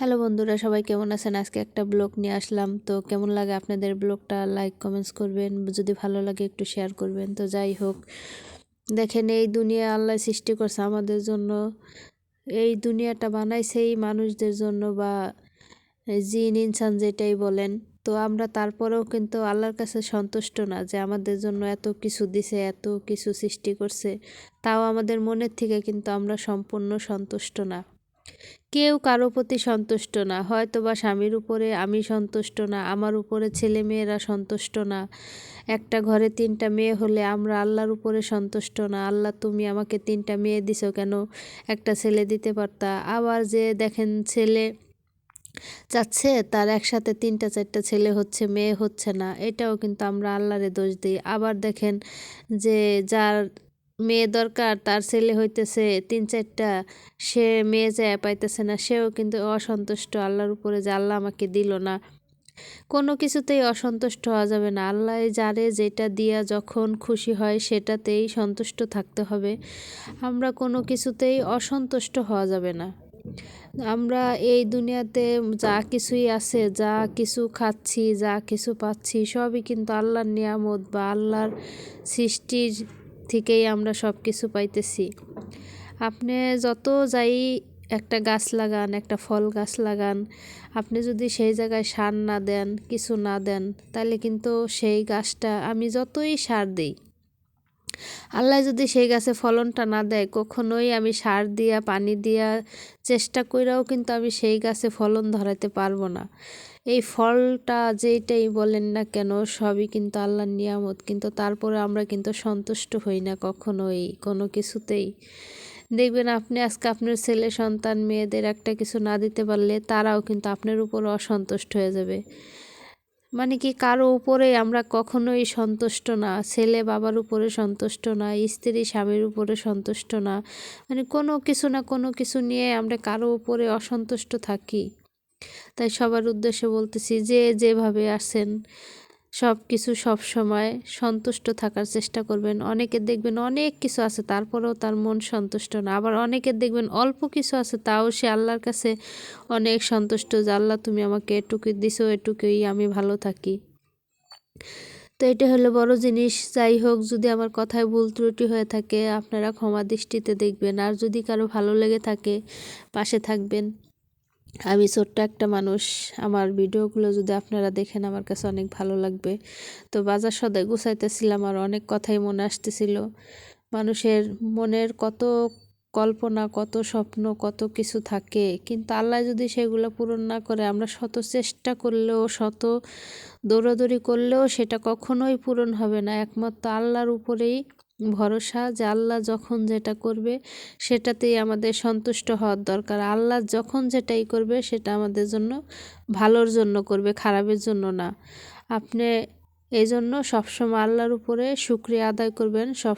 Hello বন্ধুরা, সবাই কেমন আছেন? আজকে একটা ব্লগ নিয়ে আসলাম। তো কেমন লাগে আপনাদের ব্লগটা? লাইক কমেন্টস করবেন। যদি ভালো লাগে একটু শেয়ার করবেন। তো যাই হোক, দেখেন এই দুনিয়া আল্লাহ সৃষ্টি করছে আমাদের জন্য। এই দুনিয়াটা বানাইছে এই মানুষদের জন্য বা জিন, ইনসান যেটাই বলেন। তো আমরা তারপরেও কিন্তু আল্লাহর কাছে সন্তুষ্ট না যে আমাদের জন্য এত কিছু দিছে, এত কিছু সৃষ্টি করছে। তাও আমাদের মনের থেকে কিন্তু আমরা সম্পূর্ণ সন্তুষ্ট না। কেউ কারও প্রতি সন্তুষ্ট না। হয়তো বা স্বামীর উপরে আমি সন্তুষ্ট না, আমার উপরে ছেলে মেয়েরা সন্তুষ্ট না। একটা ঘরে তিনটা মেয়ে হলে আমরা আল্লাহর উপরে সন্তুষ্ট না। আল্লাহ, তুমি আমাকে তিনটা মেয়ে দিছো কেন? একটা ছেলে দিতে পারতা। আবার যে দেখেন ছেলে চাচ্ছে, তার একসাথে তিনটা, চারটা ছেলে হচ্ছে, মেয়ে হচ্ছে না। এটাও কিন্তু আমরা আল্লাহরে দোষ দিই। আবার দেখেন যে যার মেয়ে দরকার, তার ছেলে হইতেছে তিন চারটা, সে মেয়ে যায় পাইতেছে না, সেও কিন্তু অসন্তুষ্ট, আল্লাহর উপরে যে আল্লাহ আমাকে দিল না। কোনো কিছুতেই অসন্তুষ্ট হওয়া যাবে না। আল্লাহ যারে যেটা দিয়া যখন খুশি হয় সেটাতেই সন্তুষ্ট থাকতে হবে। আমরা কোনো কিছুতেই অসন্তুষ্ট হওয়া যাবে না। আমরা এই দুনিয়াতে যা কিছুই আছে, যা কিছু খাচ্ছি, যা কিছু পাচ্ছি, সবই কিন্তু আল্লাহর নিয়ামত বা আল্লাহর সৃষ্টির থেকেই আমরা সব কিছু পাইতেছি। আপনি যত যাই একটা গাছ লাগান, একটা ফল গাছ লাগান, আপনি যদি সেই জায়গায় সার না দেন, কিছু না দেন, তাহলে কিন্তু সেই গাছটা আমি যতই সার দিই আল্লাহ যদি সেই গাছে ফলনটা না দেয়, কখনোই আমি সার দিয়া, পানি দিয়া চেষ্টা কইরাও কিন্তু আমি সেই গাছে ফলন ধরাতে পারব না। এই ফলটা যেইটাই বলেন না কেন, সবই কিন্তু আল্লাহর নিয়ামত, কিন্তু তারপরে আমরা কিন্তু সন্তুষ্ট হই না কখনোই কোনো কিছুতেই। দেখবেন আপনি আজকে আপনার ছেলে, সন্তান, মেয়েদের একটা কিছু না দিতে পারলে তারাও কিন্তু আপনার উপর অসন্তুষ্ট হয়ে যাবে। মানে কি কারও উপরে আমরা কখনোই সন্তুষ্ট না, ছেলে বাবার উপরে সন্তুষ্ট না, স্ত্রী স্বামীর উপরে সন্তুষ্ট না মানে কোনো কিছু না কোনো কিছু নিয়ে আমরা কারও উপরে অসন্তুষ্ট থাকি। তাই সবার উদ্দেশ্যে বলতেছি যে যেভাবে আসেন সব কিছু সব সময় সন্তুষ্ট থাকার চেষ্টা করবেন। অনেকের দেখবেন অনেক কিছু আছে, তারপরেও তার মন সন্তুষ্ট না। আবার অনেকের দেখবেন অল্প কিছু আছে, তাও সে আল্লাহর কাছে অনেক সন্তুষ্ট যে, আল্লাহ, তুমি আমাকে এটুকুই দিছো, এটুকুই আমি ভালো থাকি। তো এটা হলো বড় জিনিস। যাই হোক, যদি আমার কথায় ভুল ত্রুটি হয়ে থাকে, আপনারা ক্ষমা দৃষ্টিতে দেখবেন। আর যদি কারও ভালো লেগে থাকে, পাশে থাকবেন। আমি ছোট্ট একটা মানুষ, আমার ভিডিওগুলো যদি আপনারা দেখেন আমার কাছে অনেক ভালো লাগবে। তো বাজার সদায় গুছাইতেছিলাম আর অনেক কথাই মনে আসতেছিল। মানুষের মনের কত কল্পনা, কত স্বপ্ন, কত কিছু থাকে, কিন্তু আল্লাহ যদি সেগুলো পূরণ না করে, আমরা শত চেষ্টা করলেও, শত দৌড়াদৌড়ি করলেও সেটা কখনোই পূরণ হবে না। একমাত্র আল্লাহর উপরেই ভরসা যে আল্লাহ যখন যেটা করবে, সেটাতেই আমাদের সন্তুষ্ট হওয়ার দরকার। আল্লাহ যখন যেটাই করবে, সেটা আমাদের জন্য ভালোর জন্য করবে, খারাপের জন্য না। আপনি এই জন্য সবসময় আল্লাহর উপরে শুক্রিয়া আদায় করবেন, সব